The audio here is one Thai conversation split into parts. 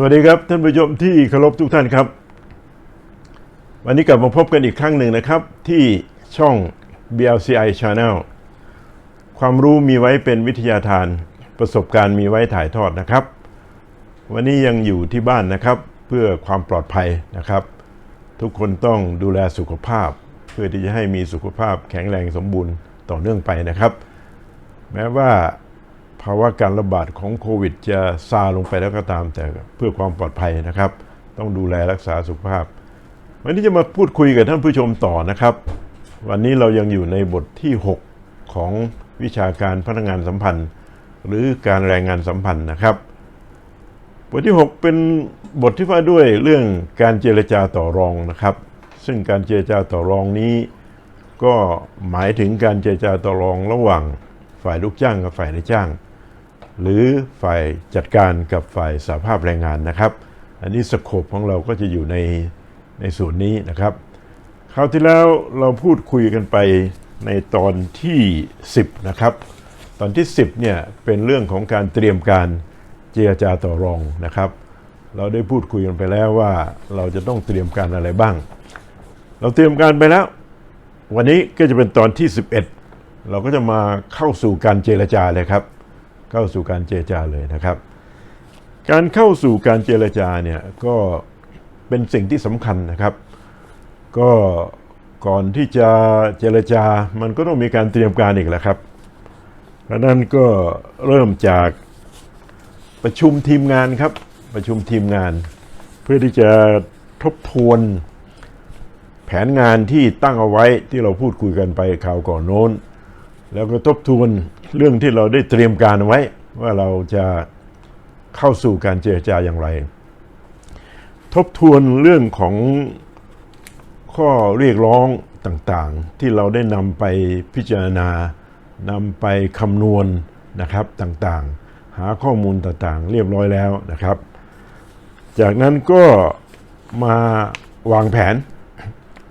สวัสดีครับท่านผู้ชมที่เคารพทุกท่านครับ วันนี้กลับมาพบกันอีกครั้งหนึ่งนะครับ ที่ช่อง BLCI Channel ความรู้มีไว้เป็นวิทยาทาน ประสบการณ์มีไว้ถ่ายทอดนะครับ วันนี้ยังอยู่ที่บ้านนะครับ เพื่อความปลอดภัยนะครับ ทุกคนต้องดูแลสุขภาพ เพื่อที่จะให้มีสุขภาพแข็งแรงสมบูรณ์ต่อเนื่องไปนะครับ แม้ว่า ภาวะการระบาดของโควิด จะซาลงไปแล้วก็ตามแต่เพื่อความปลอดภัยนะครับ ต้องดูแลรักษาสุขภาพ วันนี้จะมาพูดคุยกับท่านผู้ชมต่อนะครับ วันนี้เรายังอยู่ในบทที่ 6 ของวิชาการพนักงานสัมพันธ์ หรือการแรงงานสัมพันธ์นะครับ บทที่ 6 เป็นบทที่ว่าด้วยเรื่องการเจรจาต่อรองนะครับ ซึ่งการเจรจาต่อรองนี้ ก็หมายถึงการเจรจาต่อรองระหว่างฝ่ายลูกจ้างกับฝ่ายนายจ้าง หรือฝ่ายจัดการกับฝ่ายสาภาพแรงงานนะครับ อันนี้สโคปของเราก็จะอยู่ในในส่วนนี้นะครับ คราวที่แล้วเราพูดคุยกันไปในตอนที่ 10 นะครับ ตอนที่ 10 เนี่ยเป็นเรื่องของการเตรียมการเจรจาต่อรองนะครับ เราได้พูดคุยกันไปแล้วว่าเราจะต้องเตรียมการอะไรบ้าง เราเตรียมการไปแล้ว วันนี้ก็จะเป็นตอนที่ 11 เราก็จะมาเข้าสู่การเจรจาเลยครับ เข้าสู่การเจรจาเลยนะครับ การเข้าสู่การเจรจาเนี่ยก็เป็นสิ่งที่สำคัญนะครับ ก็ก่อนที่จะเจรจา มันก็ต้องมีการเตรียมการอีกแหละครับเพราะนั้นก็เริ่มจากประชุมทีมงานครับ ประชุมทีมงาน เพื่อที่จะทบทวนแผนงานที่ตั้งเอาไว้ที่เราพูดคุยกันไปข่าวก่อนโน้น แล้วก็ทบทวน เรื่องที่เราได้เตรียมการไว้ ว่าเราจะเข้าสู่การเจรจาอย่างไร ทบทวนเรื่องของข้อเรียกร้องต่างๆ ที่เราได้นำไปพิจารณานำไปคำนวณนะครับต่างๆ หาข้อมูลต่างๆ เรียบร้อยแล้วนะครับ จากนั้นก็มาวางแผน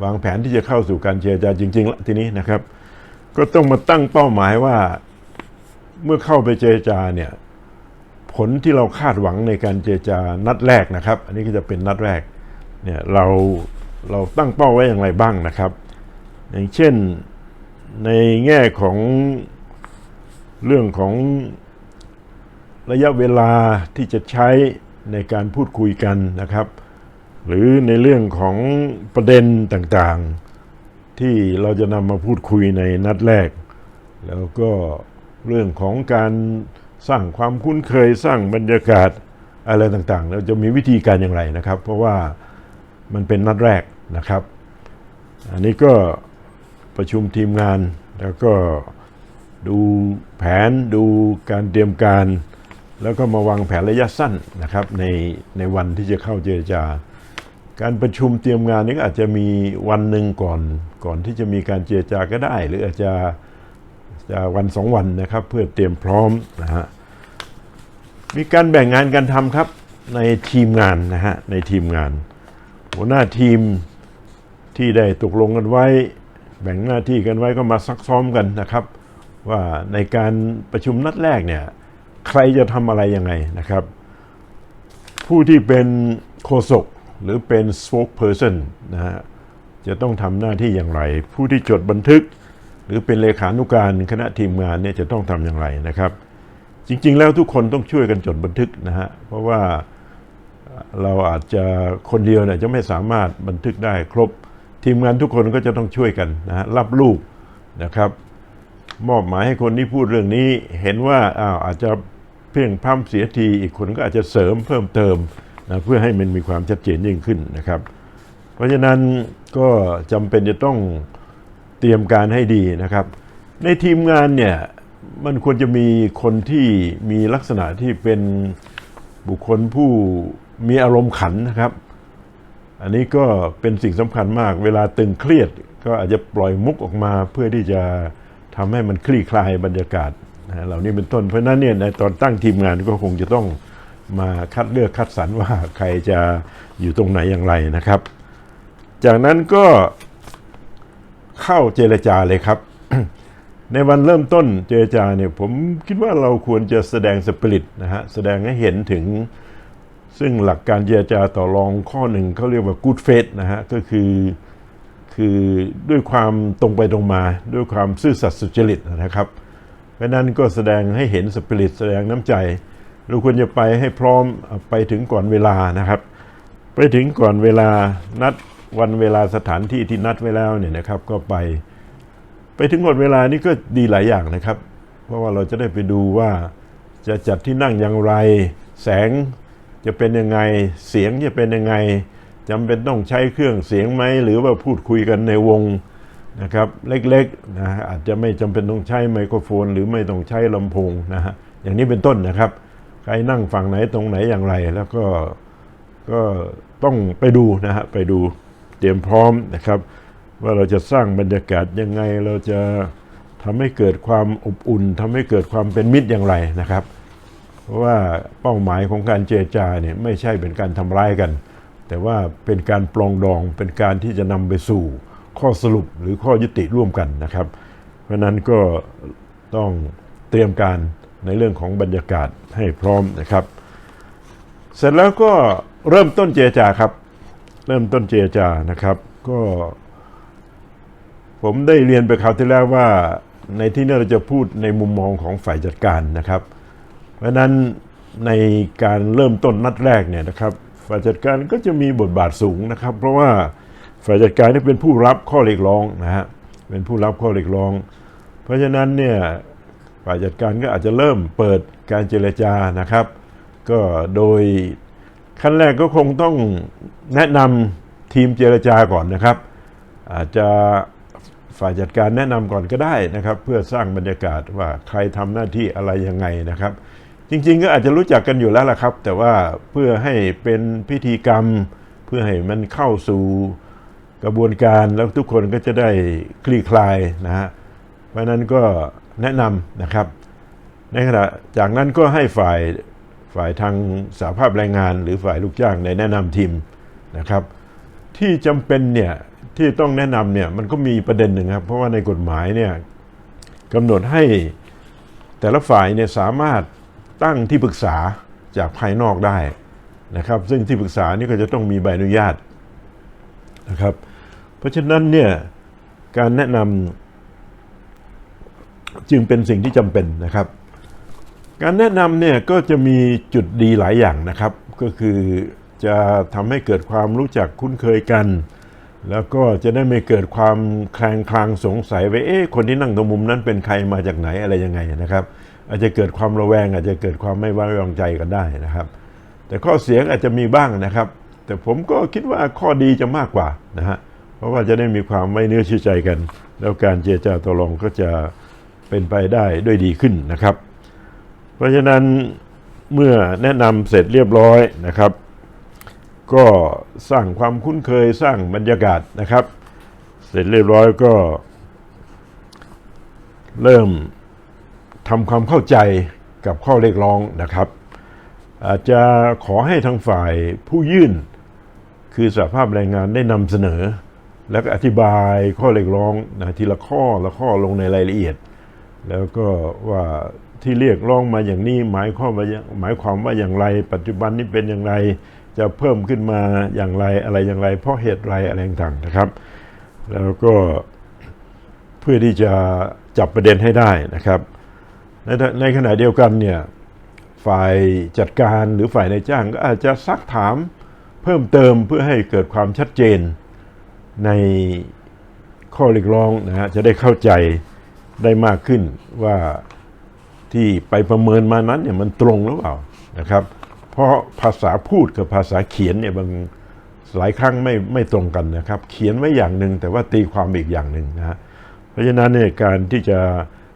วางแผนที่จะเข้าสู่การเจรจาจริงๆละทีนี้นะครับ ก็ต้องมาตั้งเป้าหมายว่า เมื่อเข้าไปเจรจาเนี่ยผลที่เราคาดหวังในการเจรจานัดแรกนะครับ อันนี้ก็จะเป็นนัดแรกเนี่ยเราเราตั้งเป้าไว้อย่างไรบ้างนะครับ อย่างเช่นในแง่ของเรื่องของระยะเวลาที่จะใช้ในการพูดคุยกันนะครับ หรือในเรื่องของประเด็นต่างๆ ที่เราจะนำมาพูดคุยในนัดแรก แล้วก็ เรื่องของการสร้างความคุ้นเคยสร้างบรรยากาศอะไรต่างๆ เราจะมีวิธีการอย่างไรนะครับ เพราะว่ามันเป็นนัดแรกนะครับ อันนี้ก็ประชุมทีมงานแล้วก็ดูแผนดูการเตรียมการ แล้วก็มาวางแผนระยะสั้นนะครับในในวันที่จะเข้าเจรจาการประชุมเตรียมงานนี้อาจจะมีวันหนึ่งก่อนก่อนที่จะมีการเจรจาก็ได้ หรืออาจจะ วันสองวันนะครับ เพื่อเตรียมพร้อมนะฮะมีการแบ่งงานกันทำครับในทีมงานนะฮะในทีมงาน หัวหน้าทีมที่ได้ตกลงกันไว้ แบ่งหน้าที่กันไว้ก็มาซักซ้อมกันนะครับ ว่าในการประชุมนัดแรกเนี่ยใครจะทำอะไรยังไงนะครับ ผู้ที่เป็นโฆษกหรือเป็น spokesperson นะฮะจะต้องทำหน้าที่อย่างไร ผู้ที่จดบันทึก หรือเป็นเลขานุการคณะทีมงานเนี่ยจะต้องทำอย่างไรนะครับ จริง ๆ แล้วทุกคนต้องช่วยกันจดบันทึกนะฮะเพราะว่าเราอาจจะคนเดียวเนี่ยจะไม่สามารถบันทึกได้ครบ ทีมงานทุกคนก็จะต้องช่วยกันนะฮะรับลูกนะครับ มอบหมายให้คนที่พูดเรื่องนี้เห็นว่าอ้าวอาจจะเพียงพร่ำเสียทีอีกคนก็อาจจะเสริมเพิ่มเติมนะเพื่อให้มันมีความชัดเจนยิ่งขึ้นนะครับ เพราะฉะนั้นก็จำเป็นจะต้อง เตรียมการให้ดีนะครับ ในทีมงานเนี่ยมันควรจะมีคนที่มีลักษณะที่เป็นบุคคลผู้มีอารมณ์ขันนะครับ อันนี้ก็เป็นสิ่งสำคัญมาก เวลาตึงเครียด ก็อาจจะปล่อยมุกออกมาเพื่อที่จะทำให้มันคลี่คลายบรรยากาศนะเหล่านี้เป็นต้นเพราะฉะนั้นเนี่ยในตอนตั้งทีมงานก็คงจะต้องมาคัดเลือกคัดสรรว่าใครจะอยู่ตรงไหนอย่างไรนะครับ จากนั้นก็ เข้าเจรจาเลยครับ ในวันเริ่มต้นเจรจาเนี่ยผมคิดว่าเราควรจะแสดงสปิริตนะฮะแสดงให้เห็นถึง ซึ่งหลักการเจรจาต่อรองข้อหนึ่งเขาเรียกว่า good faith นะฮะก็คือคือด้วยความตรงไปตรงมา ด้วยความซื่อสัตย์สุจริตนะครับเพราะนั้นก็แสดงให้เห็นสปิริตแสดงน้ำใจเราควรจะไปให้พร้อมไปถึงก่อนเวลานะครับ ไปถึงก่อนเวลานัด วันเวลาสถานที่ที่นัดไว้แล้วเนี่ยนะครับก็ไป ไปถึงก่อนเวลานี่ก็ดีหลายอย่างนะครับ เพราะว่าเราจะได้ไปดูว่าจะจัดที่นั่งอย่างไร แสงจะเป็นยังไงเสียงจะเป็นยังไงจำเป็นต้องใช้เครื่องเสียงไหมหรือว่าพูดคุยกันในวงนะครับเล็กๆนะอาจจะไม่จำเป็นต้องใช้ไมโครโฟน หรือไม่ต้องใช้ลำโพงนะฮะอย่างนี้เป็นต้นนะครับ ใครนั่งฝั่งไหนตรงไหนอย่างไร แล้วก็ก็ต้องไปดูนะฮะไปดู เตรียมพร้อมนะครับ ว่าเราจะสร้างบรรยากาศยังไง เราจะทำให้เกิดความอบอุ่นทำให้เกิดความเป็นมิตรอย่างไรนะครับ เพราะว่าเป้าหมายของการเจรจาเนี่ยไม่ใช่เป็นการทำร้ายกัน แต่ว่าเป็นการปลองดองเป็นการที่จะนำไปสู่ข้อสรุปหรือข้อยุติร่วมกันนะครับ เพราะนั้นก็ต้องเตรียมการในเรื่องของบรรยากาศให้พร้อมนะครับ เสร็จแล้วก็เริ่มต้นเจรจาครับ เริ่มต้นเจรจานะครับ ก็ ผมได้เรียนไปคราวที่แล้วว่าในที่นี้เราจะพูดในมุมมองของฝ่ายจัดการนะครับ เพราะนั้นในการเริ่มต้นนัดแรกเนี่ยนะครับ ฝ่ายจัดการก็จะมีบทบาทสูงนะครับ เพราะว่าฝ่ายจัดการนี่เป็นผู้รับข้อเรียกร้องนะฮะเป็นผู้รับข้อเรียกร้อง เพราะฉะนั้นเนี่ยฝ่ายจัดการก็อาจจะเริ่มเปิดการเจรจานะครับ ก็โดย ขั้นแรกก็คงต้องแนะนำทีมเจรจาก่อนนะครับ อาจจะฝ่ายจัดการแนะนำก่อนก็ได้นะครับ เพื่อสร้างบรรยากาศว่าใครทำหน้าที่อะไรยังไงนะครับ จริง ๆ ก็อาจจะรู้จักกันอยู่แล้วล่ะครับ แต่ว่าเพื่อให้เป็นพิธีกรรม เพื่อให้มันเข้าสู่กระบวนการแล้วทุกคนก็จะได้คลี่คลายนะฮะเพราะฉะนั้นก็แนะนำนะครับ ในขณะจากนั้นก็ให้ฝ่าย ฝ่ายทางสาภาพแรงงาน หรือฝ่ายลูกจ้างในแนะนำทีมนะครับ ที่จำเป็นเนี่ยที่ต้องแนะนำเนี่ยมันก็มีประเด็นหนึ่งครับ เพราะว่าในกฎหมายเนี่ยกำหนดให้แต่ละฝ่ายเนี่ยสามารถตั้งที่ปรึกษาจากภายนอกได้นะครับ ซึ่งที่ปรึกษานี่ก็จะต้องมีใบอนุญาตนะครับ เพราะฉะนั้นเนี่ยการแนะนำจึงเป็นสิ่งที่จำเป็นนะครับ การแนะนำเนี่ยก็จะมีจุดดีหลายอย่างนะครับ ก็คือจะทำให้เกิดความรู้จักคุ้นเคยกัน แล้วก็จะได้ไม่เกิดความแคลงคลางสงสัยไปเอ๊ะคนที่นั่งตรงมุมนั้นเป็นใครมาจากไหนอะไรยังไงนะครับ อาจจะเกิดความระแวง อาจจะเกิดความไม่ไว้วางใจกันได้นะครับ แต่ข้อเสียงอาจจะมีบ้างนะครับ แต่ผมก็คิดว่าข้อดีจะมากกว่านะฮะเพราะว่าจะได้มีความไม่เนื้อเชื่อใจกัน แล้วการเจรจาตกลงก็จะเป็นไปได้ด้วยดีขึ้นนะครับ เพราะฉะนั้นเมื่อแนะนำเสร็จเรียบร้อยนะครับ ก็สร้างความคุ้นเคยสร้างบรรยากาศนะครับ เสร็จเรียบร้อยก็ เริ่มทำความเข้าใจกับข้อเรียกร้องนะครับ อาจจะขอให้ทางฝ่ายผู้ยื่น คือสภาพแรงงานได้นำเสนอ แล้วก็อธิบายข้อเรียกร้องนะทีละข้อละข้อลงในรายละเอียด แล้วก็ว่า ที่เรียกร้องมาอย่างนี้หมายความว่าหมายความว่าอย่างไร ปัจจุบันนี้เป็นอย่างไร จะเพิ่มขึ้นมาอย่างไรอะไรอย่างไร เพราะเหตุไรอะไรต่างๆนะครับ แล้วก็เพื่อที่จะจับประเด็นให้ได้นะครับ ในในขณะเดียวกันเนี่ยฝ่ายจัดการหรือฝ่ายนายจ้างก็อาจจะซักถามเพิ่มเติมเพื่อให้เกิดความชัดเจนในข้อเรียกร้องนะฮะจะได้เข้าใจได้มากขึ้นว่า ที่ไปประเมินมานั้นเนี่ยมันตรงหรือเปล่านะครับ เพราะภาษาพูดกับภาษาเขียนเนี่ยบางหลายครั้งไม่ไม่ตรงกันนะครับ เขียนไว้อย่างหนึ่งแต่ว่าตีความอีกอย่างหนึ่งนะฮะเพราะฉะนั้นเนี่ยการที่จะ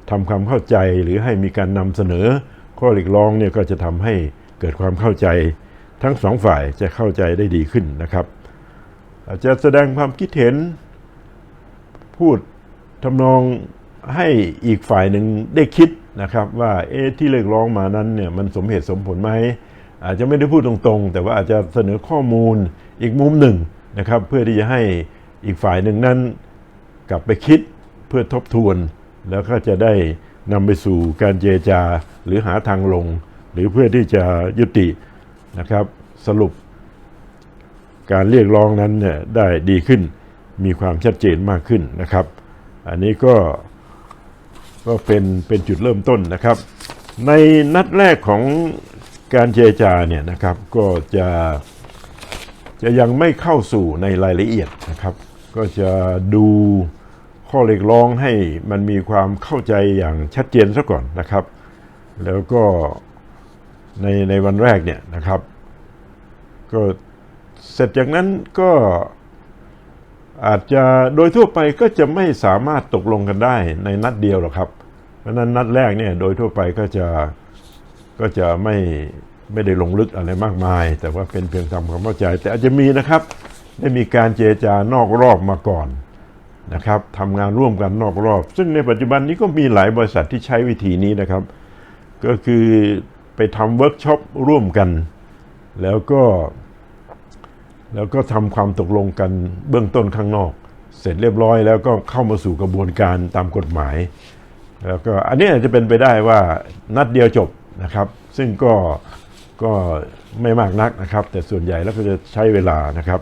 ทำความเข้าใจหรือให้มีการนำเสนอข้อเรียกร้องเนี่ยก็จะทำให้เกิดความเข้าใจทั้งสองฝ่ายจะเข้าใจได้ดีขึ้นนะครับอาจจะแสดงความคิดเห็น พูดทำนองให้อีกฝ่ายหนึ่งได้คิด นะครับว่าเอ๊ะที่เรียกร้องมานั้นเนี่ยมันสมเหตุสมผลไหมอาจจะไม่ได้พูดตรงๆ แต่ว่าอาจจะเสนอข้อมูลอีกมุมหนึ่งนะครับ เพื่อที่จะให้อีกฝ่ายหนึ่งนั้นกลับไปคิดเพื่อทบทวน แล้วก็จะได้นำไปสู่การเจรจาหรือหาทางลง หรือเพื่อที่จะยุตินะครับสรุป การเรียกร้องนั้นเนี่ยได้ดีขึ้น มีความชัดเจนมากขึ้นนะครับ อันนี้ก็ ก็เป็นเป็นจุดเริ่มต้นนะครับ ในนัดแรกของการเจรจาเนี่ยนะครับก็จะจะยังไม่เข้าสู่ในรายละเอียดนะครับ ก็จะดูข้อเรียกร้องให้มันมีความเข้าใจอย่างชัดเจนซะก่อนนะครับ แล้วก็ในในวันแรกเนี่ยนะครับ ก็เสร็จจากนั้นก็ อาจจะโดยทั่วไปก็จะไม่สามารถตกลงกันได้ในนัดเดียวหรอกครับ เพราะนั้นนัดแรกเนี่ยโดยทั่วไปก็จะก็จะไม่ไม่ได้ลงลึกอะไรมากมาย แต่ว่าเป็นเพียงทำความเข้าใจ แต่อาจจะมีนะครับได้มีการเจรจานอกรอบมาก่อนนะครับทำงานร่วมกันนอกรอบ ซึ่งในปัจจุบันนี้ก็มีหลายบริษัทที่ใช้วิธีนี้นะครับ ก็คือไปทำเวิร์กช็อปร่วมกัน แล้วก็ แล้วก็ทำความตกลงกันเบื้องต้นข้างนอก เสร็จเรียบร้อยแล้วก็เข้ามาสู่กระบวนการตามกฎหมาย แล้วก็อันนี้จะเป็นไปได้ว่านัดเดียวจบนะครับ ซึ่งก็ก็ไม่มากนักนะครับ แต่ส่วนใหญ่แล้วก็จะใช้เวลานะครับ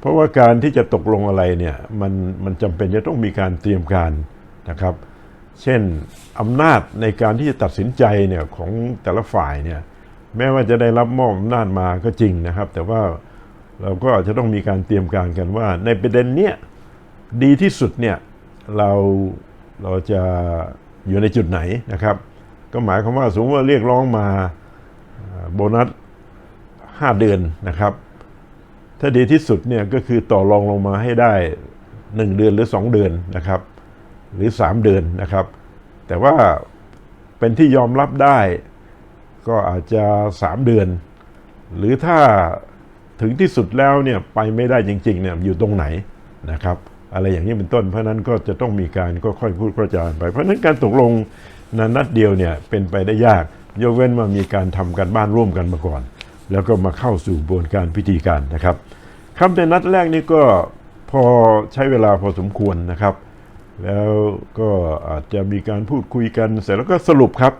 เพราะว่าการที่จะตกลงอะไรเนี่ยมันมันจำเป็นจะต้องมีการเตรียมการนะครับ เช่นอำนาจในการที่จะตัดสินใจเนี่ยของแต่ละฝ่ายเนี่ยแม้ว่าจะได้รับมอบอำนาจมาก็จริงนะครับ แต่ว่า เราก็อาจจะต้องมีการเตรียมการกันว่า ในประเด็นเนี้ยดีที่สุดเนี่ยเราเราจะอยู่ในจุดไหนนะครับ ก็หมายความว่าสมมติว่าเรียกร้องมาโบนัส 5 เดือนนะครับ ถ้าดีที่สุดเนี่ยก็คือต่อรองลงมาให้ได้ 1 เดือนหรือ 2 เดือนนะครับ หรือ 3 เดือนนะครับ แต่ว่าเป็นที่ยอมรับได้ก็อาจจะ 3 เดือน หรือถ้า ถึงที่สุดแล้วเนี่ยไปไม่ได้จริงๆเนี่ยอยู่ตรงไหนนะครับอะไรอย่างนี้เป็นต้นเพราะนั้นก็จะต้องมีการก็ค่อยพูดกระจายไป เพราะนั้นการตกลงนั้นนัดเดียวเนี่ยเป็นไปได้ยาก ยกเว้นว่ามีการทำกันบ้านร่วมกันมาก่อน แล้วก็มาเข้าสู่กระบวนการพิธีการนะครับคำในนัดแรกนี่ก็พอใช้เวลาพอสมควรนะครับ แล้วก็อาจจะมีการพูดคุยกันเสร็จแล้วก็สรุปครับ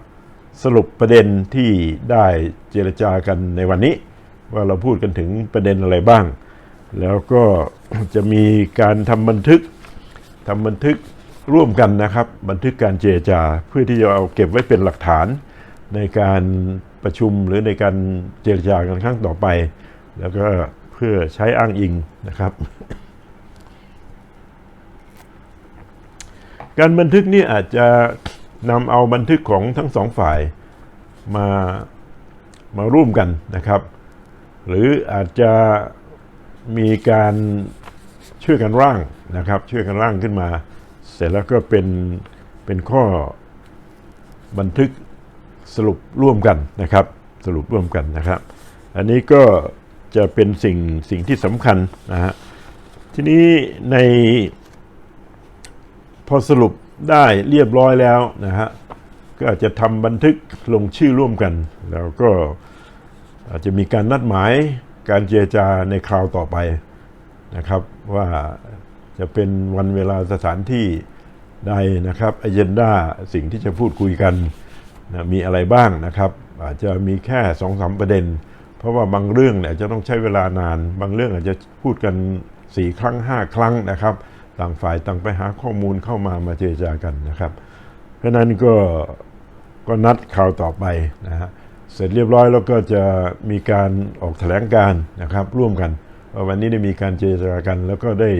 สรุปประเด็นที่ได้เจรจากันในวันนี้ ว่าเราพูดกันถึงประเด็นอะไรบ้าง แล้วก็จะมีการทำบันทึกทำบันทึกร่วมกันนะครับ บันทึกการเจรจาเพื่อที่จะเอาเก็บไว้เป็นหลักฐานในการประชุมหรือในการเจรจากันครั้งต่อไป แล้วก็เพื่อใช้อ้างอิงนะครับ การบันทึกนี่อาจจะนำเอาบันทึกของทั้งสองฝ่ายมามาร่วมกันนะครับ หรืออาจจะมีการช่วยกันร่างนะครับ ช่วยกันร่างขึ้นมา เสร็จแล้วก็เป็นเป็นข้อบันทึกสรุปร่วมกันนะครับ สรุปร่วมกันนะครับ อันนี้ก็จะเป็นสิ่งสิ่งที่สำคัญนะฮะทีนี้ในพอสรุปได้เรียบร้อยแล้วนะฮะก็อาจจะทำบันทึกลงชื่อร่วมกัน แล้วก็ อาจจะมีการนัดหมายการเจรจาในคราวต่อไปนะครับ ว่าจะเป็นวันเวลาสถานที่ใดนะครับอเจนดาสิ่งที่จะพูดคุยกันนะมีอะไรบ้างนะครับ อาจจะมีแค่สองสามประเด็น เพราะว่าบางเรื่องเนี่ยจะต้องใช้เวลานาน บางเรื่องอาจจะพูดกันสี่ครั้งห้าครั้งนะครับ ต่างฝ่ายต่างไปหาข้อมูลเข้ามามาเจรจากันนะครับ เพราะนั้นก็ก็นัดข่าวต่อไปนะฮะ เสร็จเรียบร้อยแล้วก็จะมีการออกแถลงการนะครับร่วมกันว่าวันนี้ได้มีการเจรจากัน แล้วก็ได้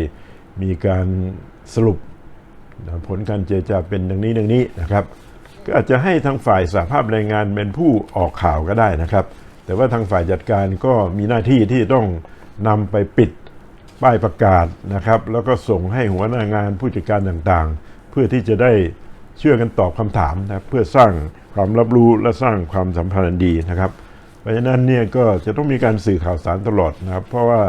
มีการสรุปผลการเจรจาเป็นดังนี้ดังนี้นะครับ ก็อาจจะให้ทางฝ่ายสหภาพแรงงานเป็นผู้ออกข่าวก็ได้นะครับ แต่ว่าทางฝ่ายจัดการก็มีหน้าที่ที่ต้องนำไปปิดป้ายประกาศนะครับ แล้วก็ส่งให้หัวหน้างานผู้จัดการต่างๆ เพื่อที่จะได้ เชื่อกันตอบคำถามนะครับเพื่อสร้างความรับรู้และสร้างความสัมพันธ์ดีนะครับ เพราะฉะนั้นเนี่ยก็จะต้องมีการสื่อข่าวสารตลอดนะครับ เพราะว่า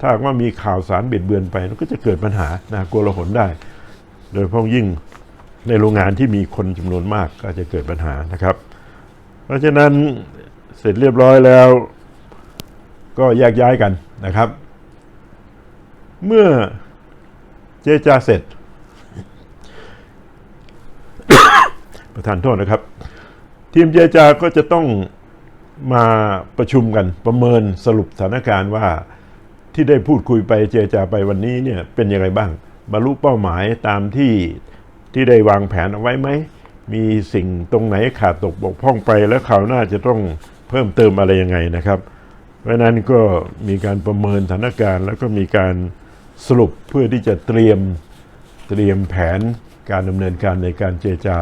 ถ้าว่ามีข่าวสารเบียดเบือนไปมันก็จะเกิดปัญหานะกลัวละหนได้ โดยเฉพาะยิ่งในโรงงานที่มีคนจำนวนมากก็จะเกิดปัญหานะครับ เพราะฉะนั้นเสร็จเรียบร้อยแล้ว ก็แยกย้ายกันนะครับ เมื่อเจจาเสร็จ ประธานโทษนะครับ ทีมเจรจาก็จะต้องมาประชุมกันประเมินสรุปสถานการณ์ว่าที่ได้พูดคุยไปเจรจาไปวันนี้เนี่ยเป็นยังไงบ้าง บรรลุเป้าหมายตามที่ที่ได้วางแผนเอาไว้ไหม มีสิ่งตรงไหนขาดตกบกพร่องไปแล้วคราวหน้าจะต้องเพิ่มเติมอะไรยังไงนะครับ เพราะฉะนั้นก็มีการประเมินสถานการณ์ แล้วก็มีการสรุปเพื่อที่จะเตรียมเตรียมแผนการดำเนินการในการเจรจา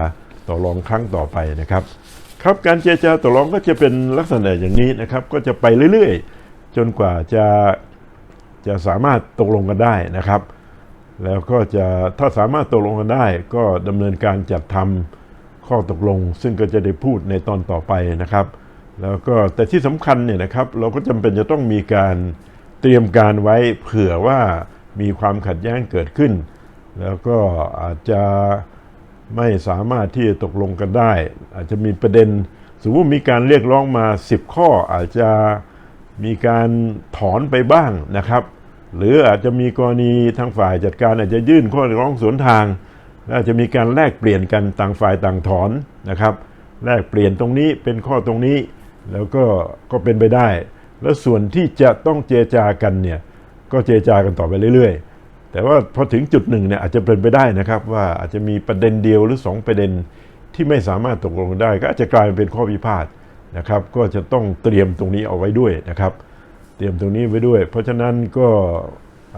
ต่อรองครั้งต่อไปนะครับ ครับการเจรจาต่อรองก็จะเป็นลักษณะอย่างนี้นะครับ ก็จะไปเรื่อยๆ จนกว่าจะจะสามารถตกลงกันได้นะครับ แล้วก็จะถ้าสามารถตกลงกันได้ ก็ดำเนินการจัดทำข้อตกลง ซึ่งก็จะได้พูดในตอนต่อไปนะครับ แล้วก็แต่ที่สำคัญเนี่ยนะครับ เราก็จำเป็นจะต้องมีการเตรียมการไว้เผื่อว่ามีความขัดแย้งเกิดขึ้น แล้วก็อาจจะ ไม่สามารถที่จะตกลงกันได้ อาจจะมีประเด็นสมมติมีการเรียกร้องมา 10 ข้ออาจจะมีการถอนไปบ้างนะครับ หรืออาจจะมีกรณีทางฝ่ายจัดการอาจจะยื่นข้อเรียกร้องสวนทางอาจจะมีการแลกเปลี่ยนกันต่างฝ่ายต่างถอนนะครับ แลกเปลี่ยนตรงนี้เป็นข้อตรงนี้แล้วก็ก็เป็นไปได้ แล้วส่วนที่จะต้องเจรจากันเนี่ยก็เจรจากันต่อไปเรื่อยๆ แต่ว่าพอถึงจุดหนึ่งเนี่ยอาจจะเป็นไปได้นะครับ ว่าอาจจะมีประเด็นเดียวหรือ 2 ประเด็นที่ไม่สามารถตกลงกันได้ ก็อาจจะกลายเป็นข้อพิพาทนะครับ ก็จะต้องเตรียมตรงนี้เอาไว้ด้วยนะครับ เตรียมตรงนี้ไว้ด้วย เพราะฉะนั้นก็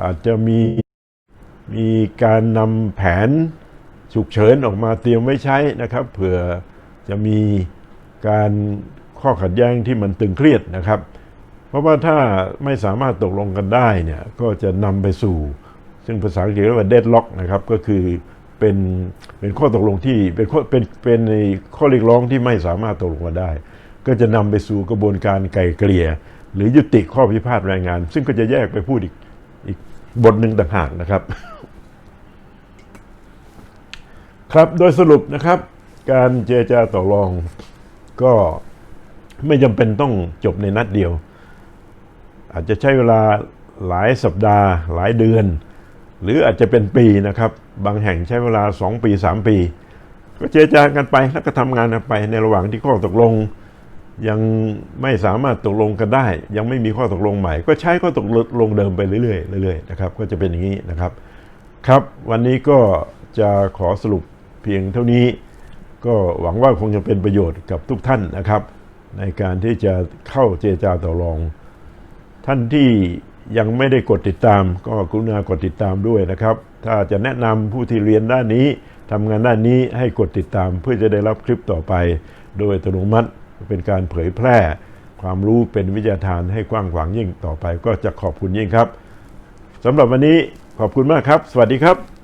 อาจจะมีมีการนำแผนฉุกเฉินออกมาเตรียมไว้ใช้นะครับ เผื่อจะมีการข้อขัดแย้งที่มันตึงเครียดนะครับ เพราะว่าถ้าไม่สามารถตกลงกันได้เนี่ยก็จะนำไปสู่ ซึ่งภาษาอังกฤษเรียกว่า deadlock นะครับก็คือเป็นเป็นข้อตกลงที่เป็นข้อเป็นเป็นในข้อเรียกร้องที่ไม่สามารถตกลงกันได้ ก็จะนำไปสู่กระบวนการไกล่เกลี่ย หรือยุติข้อพิพาทแรงงาน ซึ่งก็จะแยกไปพูดอีกอีกบทหนึ่งต่างหากนะครับ ครับโดยสรุปนะครับ การเจรจาต่อรองก็ไม่จำเป็นต้องจบในนัดเดียว อาจจะใช้เวลาหลายสัปดาห์หลายเดือน หรืออาจจะเป็นปีนะครับ บางแห่งใช้เวลา 2 ปี 3 ปี ก็เจรจากันไปแล้วก็ทำงานกันไปในระหว่างที่ข้อตกลง ยังไม่สามารถตกลงกันได้ ยังไม่มีข้อตกลงใหม่ ก็ใช้ข้อตกลงเดิมไปเรื่อยๆเรื่อยๆนะครับก็จะเป็นอย่างนี้นะครับครับ วันนี้ก็จะขอสรุปเพียงเท่านี้ ก็หวังว่าคงจะเป็นประโยชน์กับทุกท่านนะครับ ในการที่จะเข้าเจรจาต่อรอง ท่านที่ ยังไม่ได้กดติดตาม ก็กรุณากดติดตามด้วยนะครับ ถ้าจะแนะนำผู้ที่เรียนด้านนี้ทำงานด้านนี้ให้กดติดตามเพื่อจะได้รับคลิปต่อไป โดยอัตโนมัติเป็นการเผยแพร่ ความรู้เป็นวิทยาทานให้กว้างขวางยิ่งต่อไป ก็จะขอบคุณยิ่งครับสำหรับวันนี้ขอบคุณมากครับ สวัสดีครับ